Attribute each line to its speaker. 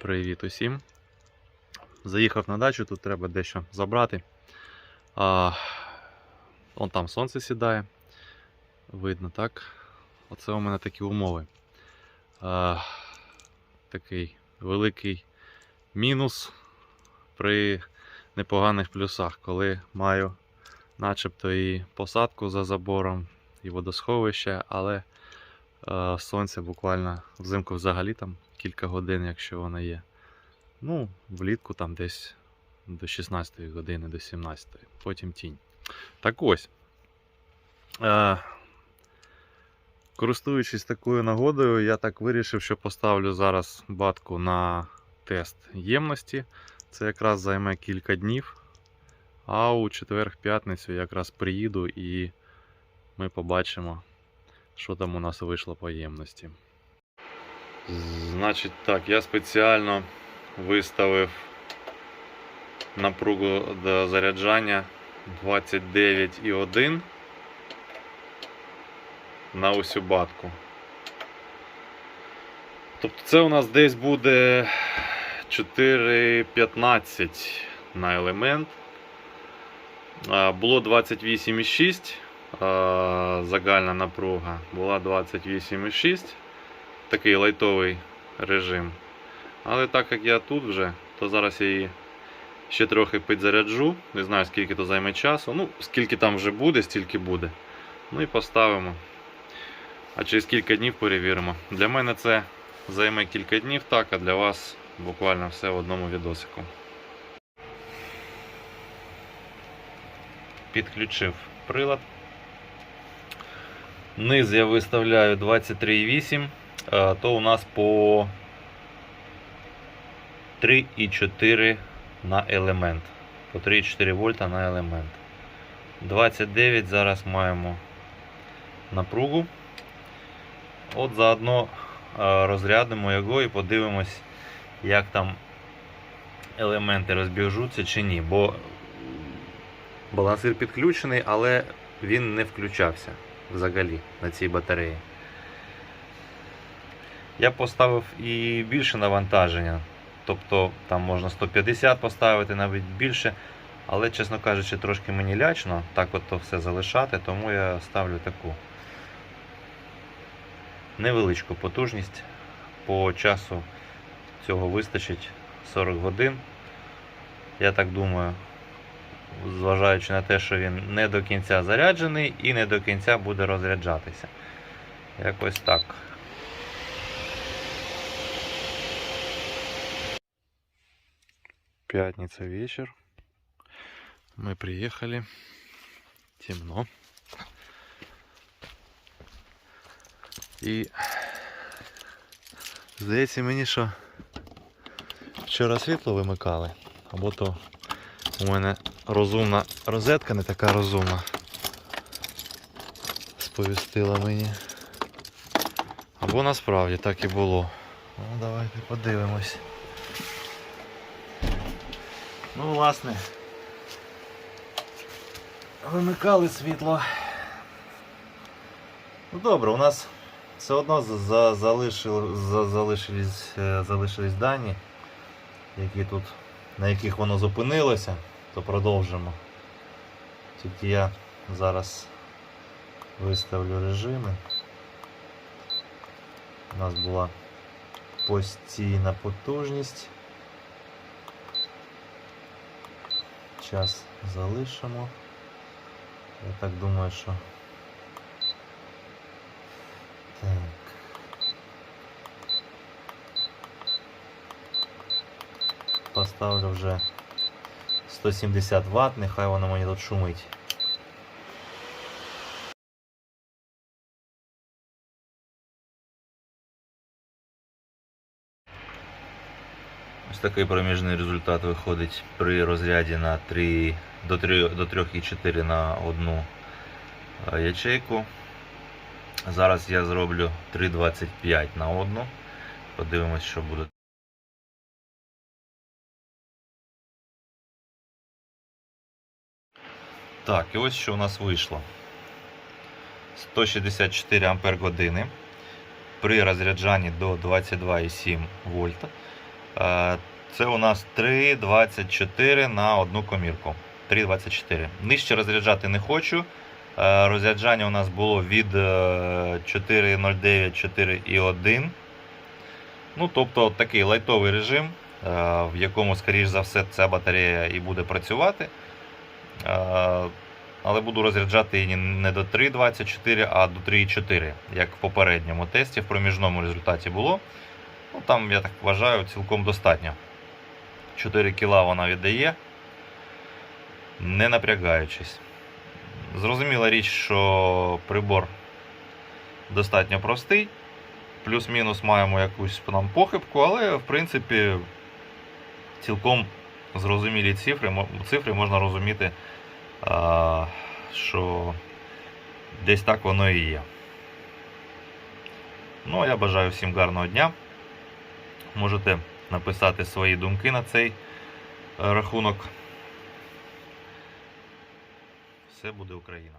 Speaker 1: Привіт усім. Заїхав на дачу, тут треба дещо забрати. А, вон там сонце сідає. Видно, так? Оце у мене такі умови. А, такий великий мінус при непоганих плюсах, коли маю начебто і посадку за забором, і водосховище, але е, сонце буквально взимку взагалі там кілька годин, якщо воно є. Ну, влітку там десь до 16 години, до 17, потім тінь. Так ось. Е, користуючись такою нагодою, я так вирішив, що поставлю зараз батку на тест ємності. Це якраз займе кілька днів. А у четвер-п'ятницю якраз приїду і ми побачимо, що там у нас вийшло по ємності. Значить так, я спеціально виставив напругу до заряджання 29,1 на усю батку. Тобто це у нас десь буде 4,15 на елемент. Було 28,6 загальна напруга, була 28,6 такий лайтовий режим. Але так як я тут вже, то зараз я її ще трохи підзаряджу. Не знаю скільки то займе часу. Ну, скільки там вже буде, стільки буде. Ну і поставимо. А через кілька днів перевіримо. Для мене це займе кілька днів, так, а для вас буквально все в одному відосику. Підключив прилад. Низ я виставляю 23,8, а, то у нас по 3,4 на елемент. По 3,4 вольта на елемент. 29 зараз маємо напругу. От заодно розрядимо його і подивимось, як там елементи розбіжуться чи ні. Бо балансир підключений, але він не включався взагалі на цій батареї. Я поставив і більше навантаження. Тобто там можна 150 поставити, навіть більше. Але, чесно кажучи, трошки мені лячно так от то все залишати, тому я ставлю таку невеличку потужність. По часу цього вистачить 40 годин. Я так думаю, зважаючи на те, що він не до кінця заряджений і не до кінця буде розряджатися. Якось так. Пятница вечер. Мы приехали. Темно. І здається мені, що вчора світло вимикали, або то у мене розумна розетка не така розумна. Сповістила мені. Або насправді так і було. Ну, давайте подивимось. Ну, власне. Вимикали світло. Ну добре, у нас все одно за, за, залишили, за, залишились, е, залишились дані, які тут, на яких воно зупинилося, то продовжимо. Тільки я зараз виставлю режими. У нас була постійна потужність. Час залишимо. Я так думаю, що. Так. Поставлю вже 170 Вт, нехай воно мені тут шумить. Такий проміжний результат виходить при розряді на 3 до 3 до 3,4 на одну е, ячейку. Зараз я зроблю 3,25 на одну. Подивимось, що буде. Так, і ось що у нас вийшло. 164 ампер години при розряджанні до 22,7 вольта. Е, Це у нас 3,24 на одну комірку. 3,24. Нижче розряджати не хочу. Е, Розряджання у нас було від е, 4,09, 4,1. Ну, тобто такий лайтовий режим, е, в якому, скоріш за все, ця батарея і буде працювати. Е, Але буду розряджати її не до 3,24, а до 3,4, як в попередньому тесті, в проміжному результаті було. Ну, там, я так вважаю, цілком достатньо. 4 кг вона віддає, не напрягаючись. Зрозуміла річ, що прибор достатньо простий. Плюс-мінус маємо якусь нам похибку, але в принципі цілком зрозумілі цифри, цифри можна розуміти, що десь так воно і є. Ну, я бажаю всім гарного дня. Можете написати свої думки на цей е, рахунок. Все буде Україна.